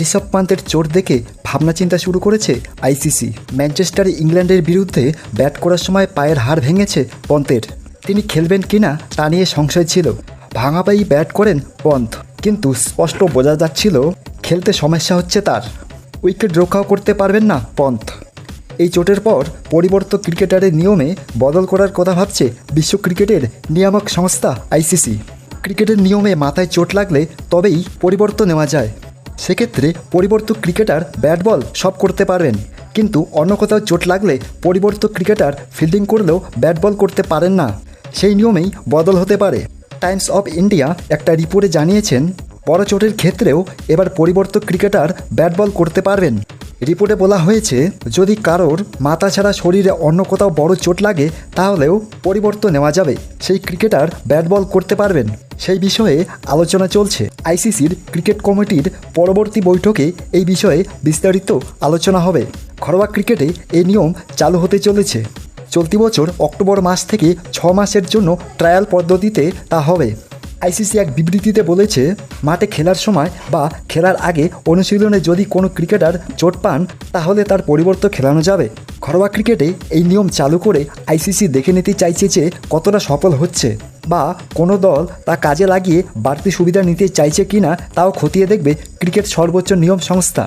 ঋষভ পান্তের চোট দেখে ভাবনা চিন্তা শুরু করেছে আইসিসি। ম্যানচেস্টারে ইংল্যান্ডের বিরুদ্ধে ব্যাট করার সময় পায়ের হাড় ভেঙেছে পন্তের। তিনি খেলবেন কিনা তা নিয়ে সংশয় ছিল। ভাঙা পায়েই ব্যাট করেন পন্থ। কিন্তু স্পষ্ট বোঝা যাচ্ছিল, খেলতে সমস্যা হচ্ছে তার। উইকেট রক্ষাও করতে পারবেন না পন্থ। এই চোটের পর পরিবর্তন ক্রিকেটারের নিয়মে বদল করার কথা ভাবছে বিশ্ব ক্রিকেটের নিয়ামক সংস্থা আইসিসি। ক্রিকেটের নিয়মে মাথায় চোট লাগলে তবেই পরিবর্তন নেওয়া যায়। সেক্ষেত্রে পরিবর্তক ক্রিকেটার ব্যাট বল সব করতে পারবেন। কিন্তু অন্য কোথাও চোট লাগলে পরিবর্তক ক্রিকেটার ফিল্ডিং করলেও ব্যাট বল করতে পারেন না। সেই নিয়মেই বদল হতে পারে। টাইমস অফ ইন্ডিয়া একটা রিপোর্টে জানিয়েছেন, বড় চোটের ক্ষেত্রেও এবার পরিবর্তক ক্রিকেটার ব্যাট বল করতে পারবেন। রিপোর্টে বলা হয়েছে, যদি কারোর মাথা ছাড়া শরীরে অন্য কোথাও বড় চোট লাগে, তাহলেও পরিবর্তন নেওয়া যাবে। সেই ক্রিকেটার ব্যাট বল করতে পারবেন। সেই বিষয়ে আলোচনা চলছে। আইসিসির ক্রিকেট কমিটির পরবর্তী বৈঠকে এই বিষয়ে বিস্তারিত আলোচনা হবে। ঘরোয়া ক্রিকেটে এই নিয়ম চালু হতে চলেছে। চলতি বছর অক্টোবর মাস থেকে ছ মাসের জন্য ট্রায়াল পদ্ধতিতে তা হবে। আইসিসি এক বিবৃতিতে বলেছে, মাঠে খেলার সময় বা খেলার আগে অনুশীলনে যদি কোনো ক্রিকেটার চোট পান, তাহলে তার পরিবর্তন খেলানো যাবে। ঘরোয়া ক্রিকেটে এই নিয়ম চালু করে আইসিসি দেখে নিতে চাইছে যে কতটা সফল হচ্ছে বা কোনো দল তা কাজে লাগিয়ে বাড়তি সুবিধা নিতে চাইছে কিনা, তাও খতিয়ে দেখবে ক্রিকেট সর্বোচ্চ নিয়ম সংস্থা।